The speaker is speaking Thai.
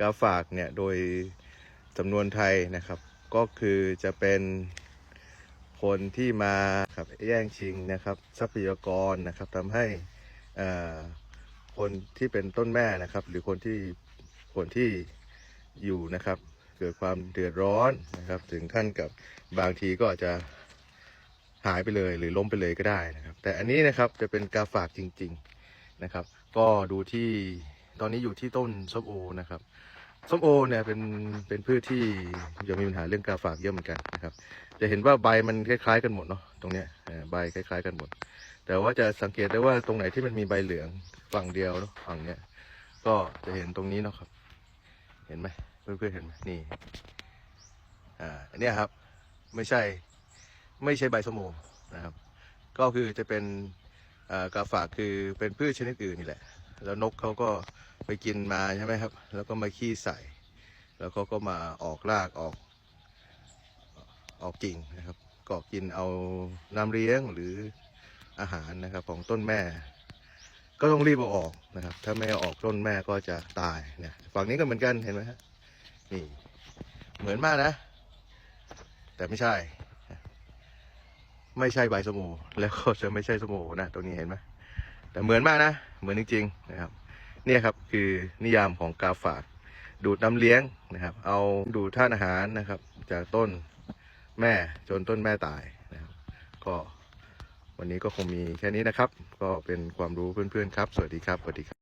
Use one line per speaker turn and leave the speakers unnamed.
กาฝากเนี่ยโดยจำนวนไทยนะครับ ก็คือจะเป็นคนที่มาครับแย่งชิงนะครับทรัพยากรนะครับทำให้คนที่เป็นต้นแม่นะครับ หรือคนที่คนที่อยู่นะครับ เกิดความเดือดร้อนนะครับ ถึงขั้นกับบางทีก็อาจจะหายไปเลยหรือล้มไปเลยก็ได้นะครับ แต่อันนี้นะครับจะเป็นกาฝากจริง ๆนะครับ ก็ดูที่ ตอนนี้อยู่ที่ต้นส้มโอนะครับส้มโอเนี่ยเป็นเป็นพืชที่ยังมีปัญหาเรื่องกาฝากเยอะเหมือนกันนะครับ จะเห็นว่าใบมันคล้ายๆกันหมดเนาะตรงเนี้ยใบคล้าย ๆ กันหมด แต่ว่าจะสังเกตได้ว่าตรงไหนที่มันมีใบเหลืองฝั่งเดียวเนาะฝั่งเนี้ยก็จะเห็นตรงนี้เนาะครับ เห็นไหมเพื่อนๆเห็นไหมนี่อ่าอันนี้ครับไม่ใช่ไม่ใช่ใบสมโอนะครับ ก็คือจะเป็นอ่ากาฝากคือเป็นพืชชนิดอื่นนี่แหละ แล้วนกเขาก็ ไปกินมาใช่ไหมครับ แล้วก็มาขี้ใส่ แล้วเขาก็มาออกรากออก ออกกิ่งนะครับกาะกินเอาน้ำเลี้ยงหรืออาหารนะครับของต้นแม่ ก็ต้องรีบเอาออกนะครับ ถ้าไม่เอาออกต้นแม่ก็จะตายเนี่ยฝั่งนี้ก็เหมือนกันเห็นไหมฮะนี่เหมือนมากนะ แต่ไม่ใช่ ไม่ใช่ใบสมโอแล้วก็จะไม่ใช่สมโอนะตรงนี้เห็นไหมแต่เหมือนมากนะ เหมือนจริงๆนะครับ เนี่ยครับคือนิยามของกาฝาก ดูดน้ำเลี้ยงนะครับ เอาดูดธาตุอาหารนะครับ จากต้นแม่จนต้นแม่ตายนะครับ ก็วันนี้ก็คงมีแค่นี้นะครับ ก็เป็นความรู้เพื่อนๆครับ สวัสดีครับสวัสดีครับ